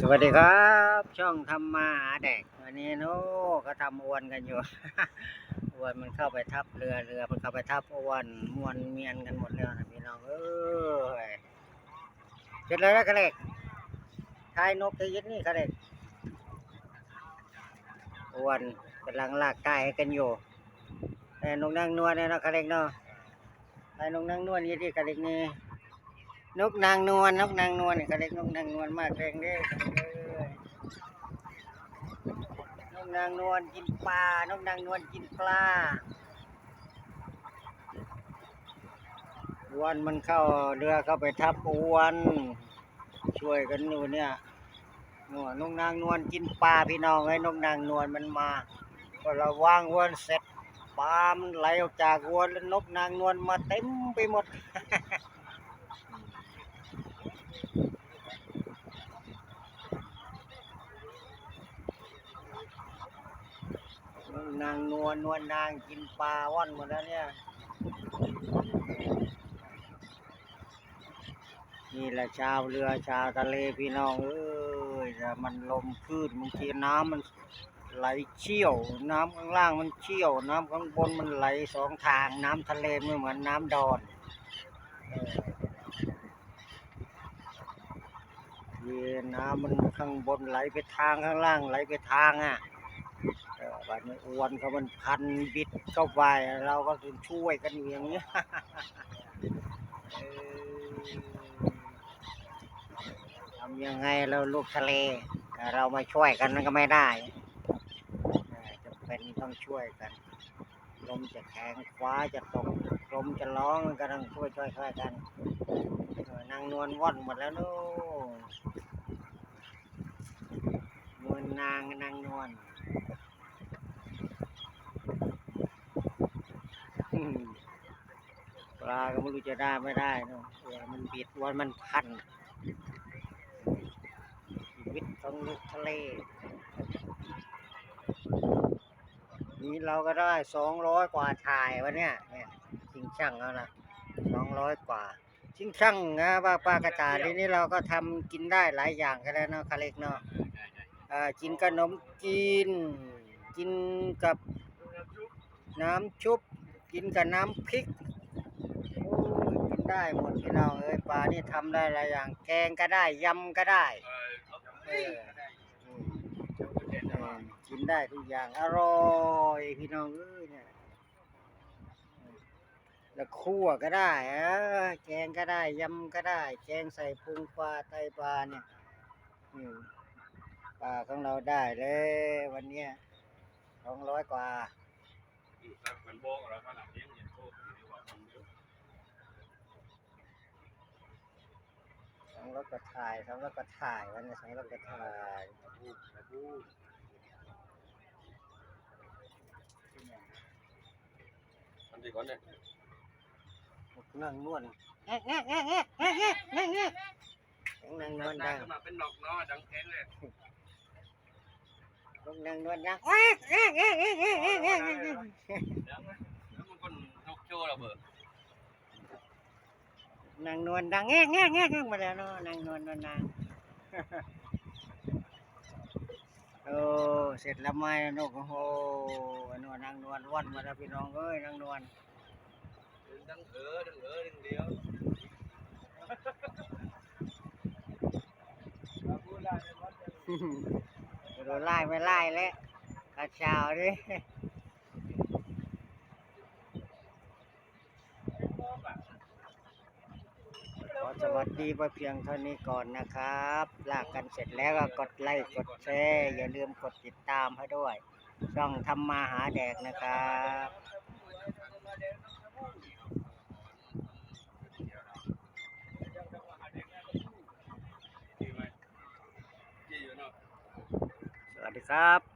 สวัสดีครับ ช่องทำมาหาแดกวันนี้โน้ก็ทำอวนกันอยู่ อวนมันเข้าไปทับเรือเรือมันเข้าไปทับอวนมวนเมียนกันหมดแล้วนะพี่น้องเอ้ยเสร็จแล้วนะกระเล็กทายนกที่ยึดนี่กระเล็กอวนกำลังลากไก่กันอยู่แต่นกนางนวลเนี่ยนาะกระเล็กเนาะไอ้นกนางนวลยี่ที่กระเล็กนี่ นกนางนวลนกนางนวลเนี่ยก็เรียกนกนางนวลมากแรงเด้อนกนางนวลกินปลานกนางนวลกินปลาอวนมันเข้าเรือเข้าไปทับอวน ช่วยกันอยู่เนี่ยนัวนกนางนวลกินปลาพี่น้องไอ้นกนางนวลมันมาก็ระวางอวนเสร็จปลามันไหลออกจากอวนแล้วนกนางนวลมาเต็มไปหมด นางน วลนวลนางกินปลาว่อนหมดแล้วเนี่ย นี่แหละชาวเรือชาวทะเลพี่น้องเอ้ยแต่มันลมคลื่นบางทีน้ำมันไหลเชี่ยว น้ำข้างล่างมันเชี่ยว น้ำข้างบนมันไหลสองทางน้ำทะเลไม่เหมือนน้ำดอนเออเย็นน้ำมันข้างบนไหลไปทางข้างล่างไหลไปทางอะ วันนี้อวนเขามันพันบิดเข้าไปเราก็ถึงช่วยกันอยู่อย่างนี้ทำยังไงเราลูกทะเลแต่เรามาช่วยกันมันก็ไม่ได้จะเป็นต้องช่วยกันลมจะแข็งฟ้าจะตกลมจะร้องก็ต้องช่วยช่วยช่วยกันนางนวลว่อนหมดแล้วนู่นนวลนางนางนวล อืม ปลาก็ไม่รู้จะได้ไม่ได้เนอะตัวมันบิดวันมันพันชีวิตของลูกทะเล นี่เราก็ได้สองร้อยกว่าถ่ายวันเนี้ยเนี่ยชิงช่างแล้วนะสองร้อยกว่าชิงช่างนะปลาปลากระจาทีนี้เราก็ทำกินได้หลายอย่างกันแล้วเนาะคาเล็กเนาะอ่ากินขนมจีนกินกับน้ำชุบ กินกับน้ำพริกกินได้หมดพี่น้องเอ้ยปลานี่ทำได้หลายอย่าง แกงก็ได้ยำก็ได้เออกินได้ทุกอย่างอร่อยพี่น้องเอ้ยเนี่ยแล้วคั่วก็ได้ออแกงก็ได้ยำก็ได้ แกงใส่พุงปลาไตปลาเนี่ยปลาของเราได้เลยวันเนี้ยสองร้อยกว่า ยู่สักมันโบกแล้วก็หลังเลี้ยงเห็นโบกอยู่ในวัดมันเยอทั้งรถกระถ่ายทั้งรถกระถ่ายวันนี้ทั้งรถกระถ่ายพูดพูดทำดีก่อนเนี่ยนั่งนวดแง่แง่แง่แง่แง่แง่แง่นั่งนวดดังมาเป็นดอกน้อดังเงี้นเลย นั่งนวดนะนางนวลดังแง่แง่แง่แง่มาแล้วเนาะนางนวลนวลนางโอ้เสร็จแล้วไหมนกโอ้โหนวลนางนวลวันมาแล้วพี่น้องเอ้ยนางนวลดังเออดังเออดังเดียวพูดได้ นไล่ไม่ไล่แล้วกระช้าดิขอสวัสดีไปเพียงเท่านี้ก่อนนะครับ ลากกันเสร็จแล้วก็กดไลค์กดแชร์อย่าลืมกดติดตามให้ด้วย ช่องทำมาหาแดกนะครับ ดีไหมดีอยู่เนาะ สวัสดี ครับ